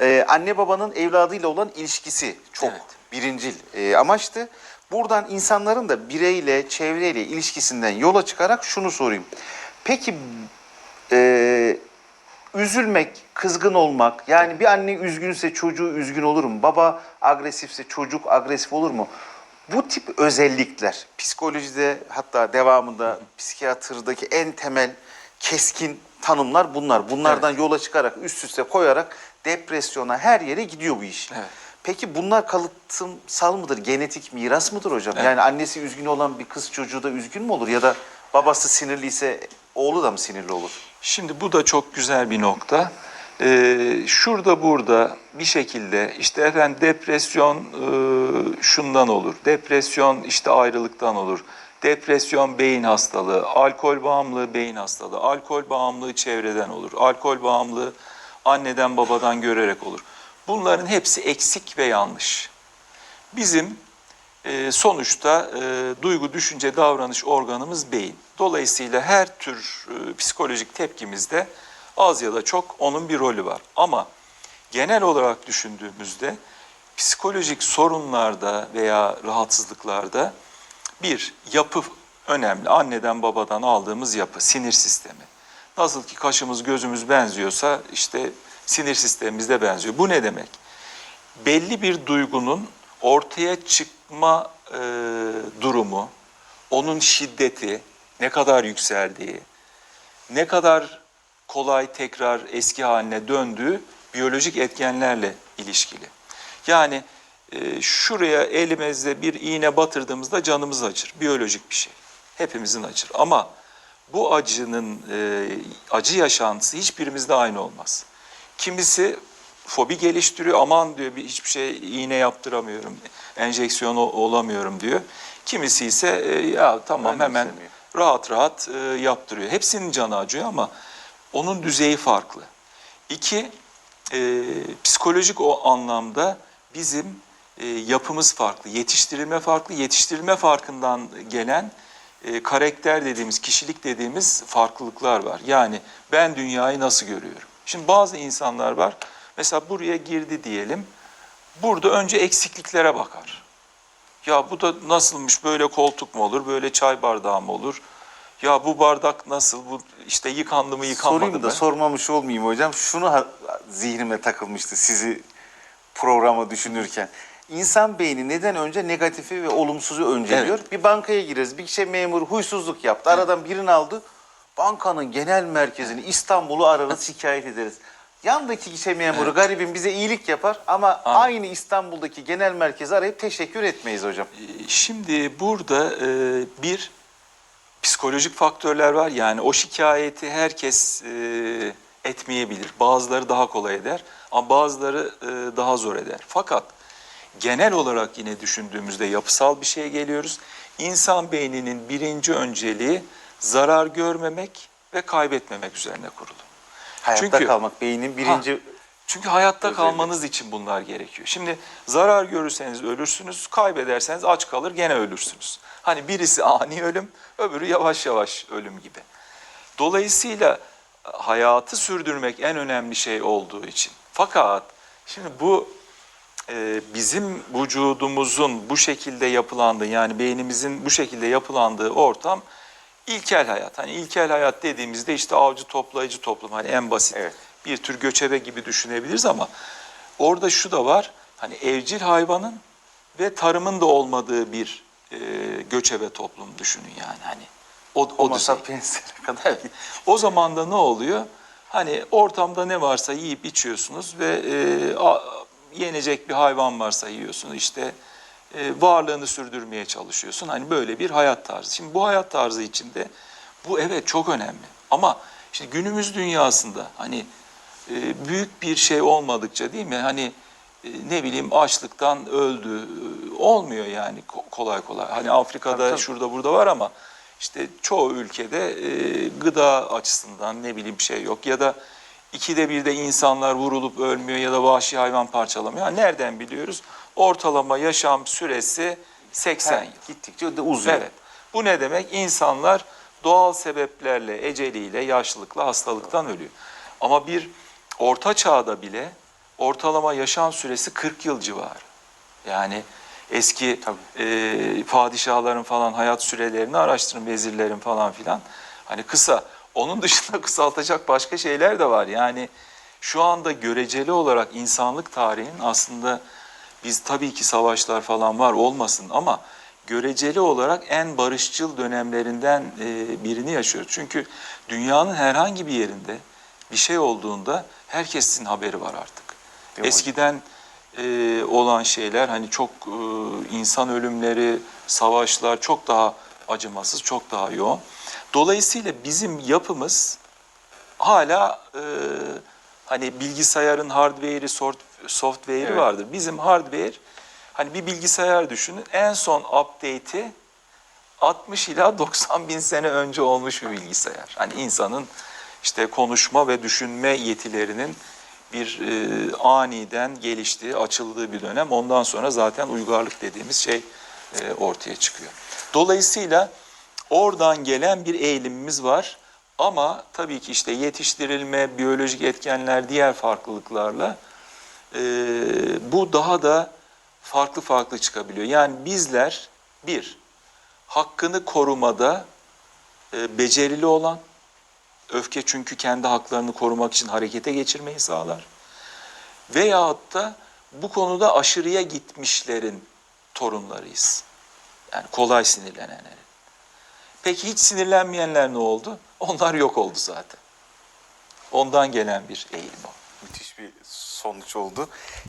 Ee, anne babanın evladıyla olan ilişkisi çok Evet. birincil e, amaçtı. Buradan insanların da bireyle, çevreyle ilişkisinden yola çıkarak şunu sorayım. Peki e, üzülmek, kızgın olmak, yani bir anne üzgünse çocuğu üzgün olur mu? Baba agresifse çocuk agresif olur mu? Bu tip özellikler psikolojide hatta devamında psikiyatrdaki en temel keskin tanımlar bunlar. Bunlardan yola çıkarak üst üste koyarak depresyona her yere gidiyor bu iş. Evet. Peki bunlar kalıtsal mıdır? Genetik miras mıdır hocam? Evet. Yani annesi üzgün olan bir kız çocuğu da üzgün mü olur? Ya da babası sinirliyse oğlu da mı sinirli olur? Şimdi bu da çok güzel bir nokta. Ee, şurada burada bir şekilde işte efendim depresyon e, şundan olur, depresyon işte ayrılıktan olur, depresyon beyin hastalığı, alkol bağımlılığı beyin hastalığı, alkol bağımlılığı çevreden olur, alkol bağımlılığı anneden babadan görerek olur. Bunların hepsi eksik ve yanlış. Bizim e, sonuçta e, duygu, düşünce, davranış organımız beyin. Dolayısıyla her tür e, psikolojik tepkimizde az ya da çok onun bir rolü var. Ama genel olarak düşündüğümüzde psikolojik sorunlarda veya rahatsızlıklarda bir yapı önemli. Anneden babadan aldığımız yapı, sinir sistemi. Nasıl ki kaşımız gözümüz benziyorsa işte sinir sistemimiz de benziyor. Bu ne demek? belli bir duygunun ortaya çıkma e, durumu, onun şiddeti, ne kadar yükseldiği, ne kadar kolay tekrar eski haline döndüğü biyolojik etkenlerle ilişkili. Yani e, şuraya elimizde bir iğne batırdığımızda canımız acır. Biyolojik bir şey. Hepimizin acır. Ama bu acının e, acı yaşantısı hiçbirimizde aynı olmaz. Kimisi fobi geliştiriyor. Aman diyor bir hiçbir şey iğne yaptıramıyorum, enjeksiyon ol- olamıyorum diyor. Kimisi ise e, ya tamam Ben hemen istemiyor. rahat rahat e, yaptırıyor. Hepsinin canı acıyor ama onun düzeyi farklı. İki, e, psikolojik o anlamda bizim e, yapımız farklı, yetiştirilme farklı, yetiştirilme farkından gelen e, karakter dediğimiz, kişilik dediğimiz farklılıklar var. Yani ben dünyayı nasıl görüyorum? Şimdi bazı insanlar var, mesela buraya girdi diyelim, burada önce eksikliklere bakar. Ya bu da nasılmış, böyle koltuk mu olur, böyle çay bardağı mı olur? Ya bu bardak nasıl, bu işte yıkandı mı yıkanmadı Sorayım da mı? sormamış olmayayım hocam. Şunu zihnime takılmıştı sizi programa düşünürken. İnsan beyni neden önce negatifi ve olumsuzu önceliyor? Bir bankaya gireriz. Bir şey memur huysuzluk yaptı. Aradan birini aldı. Bankanın genel merkezini İstanbul'u ararız şikayet ederiz. Yandaki gişe memuru garibim bize iyilik yapar ama aynı İstanbul'daki genel merkezi arayıp teşekkür etmeyiz hocam. Ee, Şimdi burada e, bir psikolojik faktörler var. Yani o şikayeti herkes e, etmeyebilir. Bazıları daha kolay eder ama bazıları e, daha zor eder. Fakat genel olarak yine düşündüğümüzde yapısal bir şeye geliyoruz. İnsan beyninin birinci önceliği zarar görmemek ve kaybetmemek üzerine kurulu. Hayatta Çünkü- kalmak beynin birinci Çünkü hayatta Özellikle. kalmanız için bunlar gerekiyor. Şimdi zarar görürseniz ölürsünüz, kaybederseniz aç kalır gene ölürsünüz. Hani birisi ani ölüm, öbürü yavaş yavaş ölüm gibi. Dolayısıyla hayatı sürdürmek en önemli şey olduğu için. Fakat şimdi bu e, bizim vücudumuzun bu şekilde yapılandığı yani beynimizin bu şekilde yapılandığı ortam ilkel hayat. Hani ilkel hayat dediğimizde işte avcı toplayıcı toplum hani en basit Evet. bir tür göçebe gibi düşünebiliriz ama orada şu da var. Hani evcil hayvanın ve tarımın da olmadığı bir e, göçebe toplum düşünün yani hani o, o sapiens'e kadar O zaman da ne oluyor? Hani ortamda ne varsa yiyip içiyorsunuz ve e, a- yenecek bir hayvan varsa yiyorsun işte e, varlığını sürdürmeye çalışıyorsun. Hani böyle bir hayat tarzı. Şimdi bu hayat tarzı içinde bu evet çok önemli. Ama işte günümüz dünyasında hani e, büyük bir şey olmadıkça değil mi? Hani e, ne bileyim açlıktan öldü e, olmuyor yani ko- kolay kolay. Hani Afrika'da Tabii, tabii. şurada burada var ama işte çoğu ülkede e, gıda açısından ne bileyim şey yok ya da ikide bir de insanlar vurulup ölmüyor ya da vahşi hayvan parçalamıyor. Ha, nereden biliyoruz? Ortalama yaşam süresi 80 yıl. gittikçe de uzuyor. Evet. Bu ne demek? İnsanlar doğal sebeplerle, eceliyle, yaşlılıkla, hastalıktan ölüyor. Ama bir orta çağda bile ortalama yaşam süresi 40 yıl civarı. Yani eski e, padişahların falan hayat sürelerini araştırın, vezirlerin falan filan. Hani kısa. Onun dışında kısaltacak başka şeyler de var. Yani şu anda göreceli olarak insanlık tarihinin aslında biz tabii ki savaşlar falan var olmasın ama göreceli olarak en barışçıl dönemlerinden e, birini yaşıyoruz. Çünkü dünyanın herhangi bir yerinde bir şey olduğunda herkesin haberi var artık. Değil Eskiden e, olan şeyler hani çok e, insan ölümleri, savaşlar çok daha acımasız, çok daha yoğun. Dolayısıyla bizim yapımız hala e, hani bilgisayarın hardware'i, soft- software'i Evet. vardır. Bizim hardware hani bir bilgisayar düşünün en son update'i 60 ila 90 bin sene önce olmuş bir bilgisayar. Hani insanın işte konuşma ve düşünme yetilerinin bir e, aniden geliştiği, açıldığı bir dönem. Ondan sonra zaten uygarlık dediğimiz şey e, ortaya çıkıyor. Dolayısıyla oradan gelen bir eğilimimiz var. Ama tabii ki işte yetiştirilme, biyolojik etkenler, diğer farklılıklarla e, bu daha da farklı farklı çıkabiliyor. Yani bizler bir, hakkını korumada e, becerili olan, öfke çünkü kendi haklarını korumak için harekete geçirmeyi sağlar. Veyahut da bu konuda aşırıya gitmişlerin torunlarıyız. Yani kolay sinirlenenlerin. Peki hiç sinirlenmeyenler ne oldu? Onlar yok oldu zaten. Ondan gelen bir eğilim o. Müthiş bir sonuç oldu.